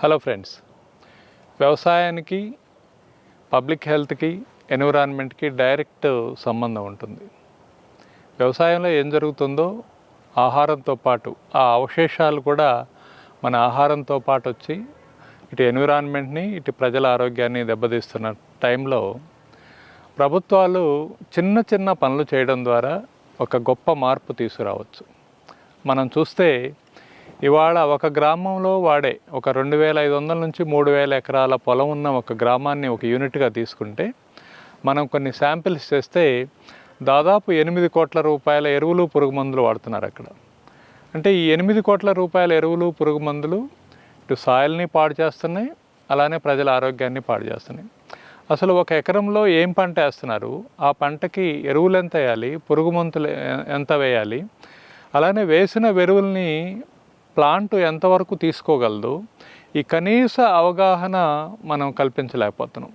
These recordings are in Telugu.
హలో ఫ్రెండ్స్ వ్యవసాయానికి పబ్లిక్ హెల్త్కి ఎన్విరాన్మెంట్కి డైరెక్ట్ సంబంధం ఉంటుంది. వ్యవసాయంలో ఏం జరుగుతుందో ఆహారంతో పాటు ఆ అవశేషాలు కూడా మన ఆహారంతో పాటు వచ్చి ఇటు ఎన్విరాన్మెంట్ని ఇటు ప్రజల ఆరోగ్యాన్ని దెబ్బతీస్తున్న టైంలో ప్రభుత్వాలు చిన్న చిన్న పనులు చేయడం ద్వారా ఒక గొప్ప మార్పు తీసుకురావచ్చు. మనం చూస్తే ఇవాళ ఒక గ్రామంలో వాడే ఒక రెండు వేల ఐదు వందల నుంచి మూడు వేల ఎకరాల పొలం ఉన్న ఒక గ్రామాన్ని ఒక యూనిట్గా తీసుకుంటే మనం కొన్ని శాంపిల్స్ చేస్తే దాదాపు ఎనిమిది కోట్ల రూపాయల ఎరువులు పురుగు మందులు వాడుతున్నారు అక్కడ. అంటే ఈ ఎనిమిది కోట్ల రూపాయల ఎరువులు పురుగు మందులు ఇటు సాయిల్ని పాడు చేస్తున్నాయి అలానే ప్రజల ఆరోగ్యాన్ని పాడు చేస్తున్నాయి. అసలు ఒక ఎకరంలో ఏం పంట వేస్తున్నారు? ఆ పంటకి ఎరువులు ఎంత వేయాలి? పురుగు మందులు ఎంత వేయాలి? అలానే వేసిన ఎరువుల్ని ప్లాంట్ ఎంతవరకు తీసుకోగలదు? ఈ కనీస అవగాహన మనం కల్పించలేకపోతున్నాం.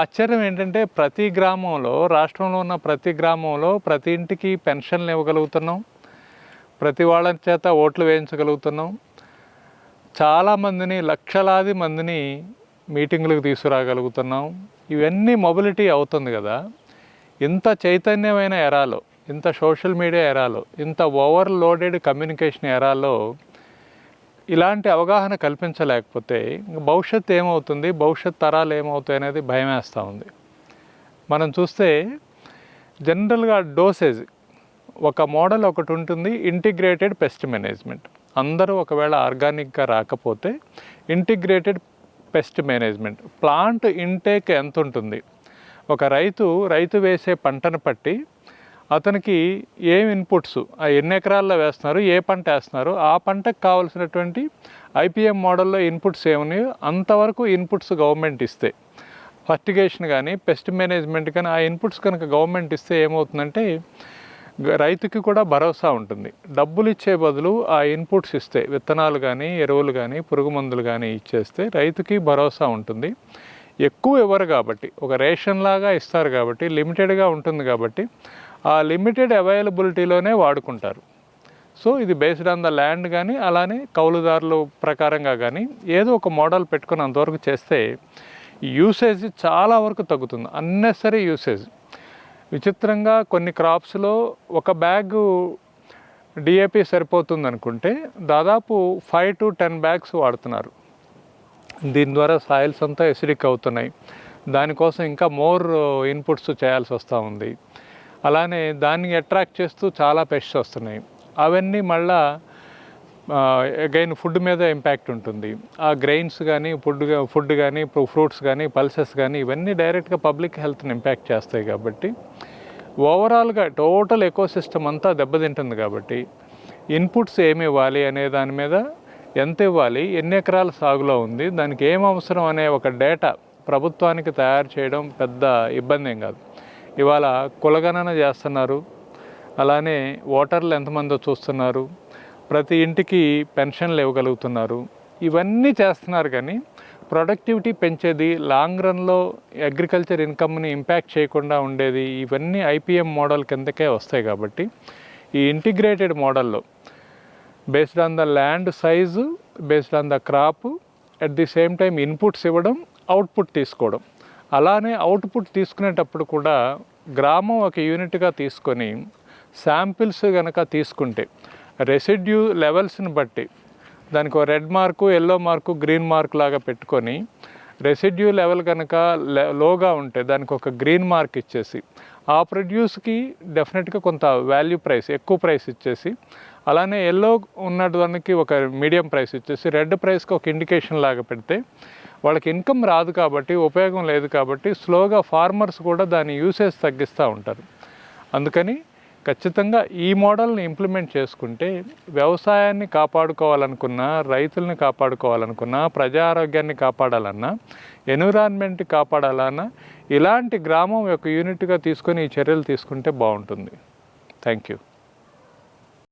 ఆశ్చర్యం ఏంటంటే ప్రతి గ్రామంలో రాష్ట్రంలో ఉన్న ప్రతి గ్రామంలో ప్రతి ఇంటికి పెన్షన్లు ఇవ్వగలుగుతున్నాం. ప్రతి వాళ్ళ చేత ఓట్లు వేయించగలుగుతున్నాం. చాలామందిని లక్షలాది మందిని మీటింగులకు తీసుకురాగలుగుతున్నాం. ఇవన్నీ మొబిలిటీ అవుతుంది కదా. ఇంత చైతన్యమైన ఎరాలో ఇంత సోషల్ మీడియా ఎరాలో ఇంత ఓవర్లోడెడ్ కమ్యూనికేషన్ ఎరాలో ఇలాంటి అవగాహన కల్పించలేకపోతే భవిష్యత్ భవిష్యత్తు ఏమవుతుంది భవిష్యత్ తరాలు ఏమవుతాయి అనేది భయం వేస్తూ ఉంది. మనం చూస్తే జనరల్గా డోసేజ్ ఒక మోడల్ ఒకటి ఉంటుంది ఇంటిగ్రేటెడ్ పెస్ట్ మేనేజ్మెంట్. అందరూ ఒకవేళ ఆర్గానిక్గా రాకపోతే integrated pest management. Plant intake ఎంత ఉంటుంది ఒక రైతు రైతు వేసే పంటను పట్టి అతనికి ఏం ఇన్పుట్స్? ఆ ఎన్ని ఎకరాల్లో వేస్తున్నారు? ఏ పంట వేస్తున్నారు? ఆ పంటకు కావాల్సినటువంటి ఐపీఎం మోడల్లో ఇన్పుట్స్ ఏమని అంతవరకు ఇన్పుట్స్ గవర్నమెంట్ ఇస్తే. ఫర్టిగేషన్ కానీ పెస్ట్ మేనేజ్మెంట్ కానీ ఆ ఇన్పుట్స్ కనుక గవర్నమెంట్ ఇస్తే ఏమవుతుందంటే రైతుకి కూడా భరోసా ఉంటుంది. డబ్బులు ఇచ్చే బదులు ఆ ఇన్పుట్స్ ఇస్తే విత్తనాలు కానీ ఎరువులు కానీ పురుగు మందులు కానీ ఇచ్చేస్తే రైతుకి భరోసా ఉంటుంది. ఎక్కువ ఇవ్వరు కాబట్టి ఒక రేషన్ లాగా ఇస్తారు కాబట్టి లిమిటెడ్గా ఉంటుంది కాబట్టి ఆ లిమిటెడ్ అవైలబిలిటీలోనే వాడుకుంటారు. సో ఇది బేస్డ్ ఆన్ ద ల్యాండ్ కానీ అలానే కౌలుదారుల ప్రకారంగా కానీ ఏదో ఒక మోడల్ పెట్టుకుని అంతవరకు చేస్తే యూసేజ్ చాలా వరకు తగ్గుతుంది. Unnecessary usage. విచిత్రంగా కొన్ని క్రాప్స్లో ఒక బ్యాగ్ డిఏపి సరిపోతుంది అనుకుంటే దాదాపు ఫైవ్ టు టెన్ బ్యాగ్స్ వాడుతున్నారు. దీని ద్వారా సాయిల్స్ అంతా ఎసిడిక్ అవుతున్నాయి. దానికోసం ఇంకా మోర్ ఇన్పుట్స్ చేయాల్సి వస్తూ ఉంది. అలానే దాన్ని అట్రాక్ట్ చేస్తూ చాలా పెస్ట్స్ వస్తున్నాయి. అవన్నీ మళ్ళా అగైన్ ఫుడ్ మీద ఇంపాక్ట్ ఉంటుంది. ఆ గ్రెయిన్స్ కానీ ఫుడ్ ఫుడ్ కానీ ఫ్రూట్స్ కానీ పల్సెస్ కానీ ఇవన్నీ డైరెక్ట్గా పబ్లిక్ హెల్త్ని ఇంపాక్ట్ చేస్తాయి కాబట్టి ఓవరాల్గా టోటల్ ఎకోసిస్టమ్ అంతా దెబ్బతింటుంది కాబట్టి ఇన్పుట్స్ ఏమి ఇవ్వాలి అనే దాని మీద ఎంత ఇవ్వాలి ఎన్ని ఎకరాల సాగులో ఉంది దానికి ఏం అవసరం అనే ఒక డేటా ప్రభుత్వానికి తయారు చేయడం పెద్ద ఇబ్బంది ఏం కాదు. ఇవాళ కులగణన చేస్తున్నారు. అలానే ఓటర్లు ఎంతమందో చూస్తున్నారు. ప్రతి ఇంటికి పెన్షన్లు ఇవ్వగలుగుతున్నారు. ఇవన్నీ చేస్తున్నారు కానీ ప్రొడక్టివిటీ పెంచేది లాంగ్ రన్లో అగ్రికల్చర్ ఇన్కమ్ని ఇంపాక్ట్ చేయకుండా ఉండేది ఇవన్నీ ఐపీఎం మోడల్ కిందకే వస్తాయి కాబట్టి ఈ ఇంటిగ్రేటెడ్ మోడల్లో based on the land size based on the crop at the same time inputs ఇవ్వడం అవుట్పుట్ తీసుకోవడం. అలానే అవుట్పుట్ తీసుకునేటప్పుడు కూడా గ్రామం ఒక యూనిట్గా తీసుకొని శాంపిల్స్ కనుక తీసుకుంటే రెసిడ్యూ లెవెల్స్ని బట్టి దానికి ఒక red mark yellow mark green mark లాగా పెట్టుకొని రెసిడ్యూ లెవెల్ కనుక లోగా ఉంటే దానికి ఒక గ్రీన్ మార్క్ ఇచ్చేసి ఆ ప్రొడ్యూస్కి డెఫినెట్గా కొంత వాల్యూ ప్రైస్ ఎక్కువ ప్రైస్ ఇచ్చేసి అలానే ఎల్లో ఉన్న దానికి ఒక మీడియం ప్రైస్ ఇచ్చేసి రెడ్ ప్రైస్కి ఒక ఇండికేషన్ లాగా పెడితే వాళ్ళకి ఇన్కమ్ రాదు కాబట్టి ఉపయోగం లేదు కాబట్టి స్లోగా ఫార్మర్స్ కూడా దాని యూసేజ్ తగ్గిస్తూ ఉంటారు. అందుకని ఖచ్చితంగా ఈ మోడల్ని ఇంప్లిమెంట్ చేసుకుంటే వ్యవసాయాన్ని కాపాడుకోవాలనుకున్నా రైతుల్ని కాపాడుకోవాలనుకున్నా ప్రజా ఆరోగ్యాన్ని కాపాడాలన్నా ఎన్విరాన్మెంట్ కాపాడాలన్నా ఇలాంటి గ్రామం యొక్క యూనిట్గా తీసుకొని ఈ చర్యలు తీసుకుంటే బాగుంటుంది. Thank you.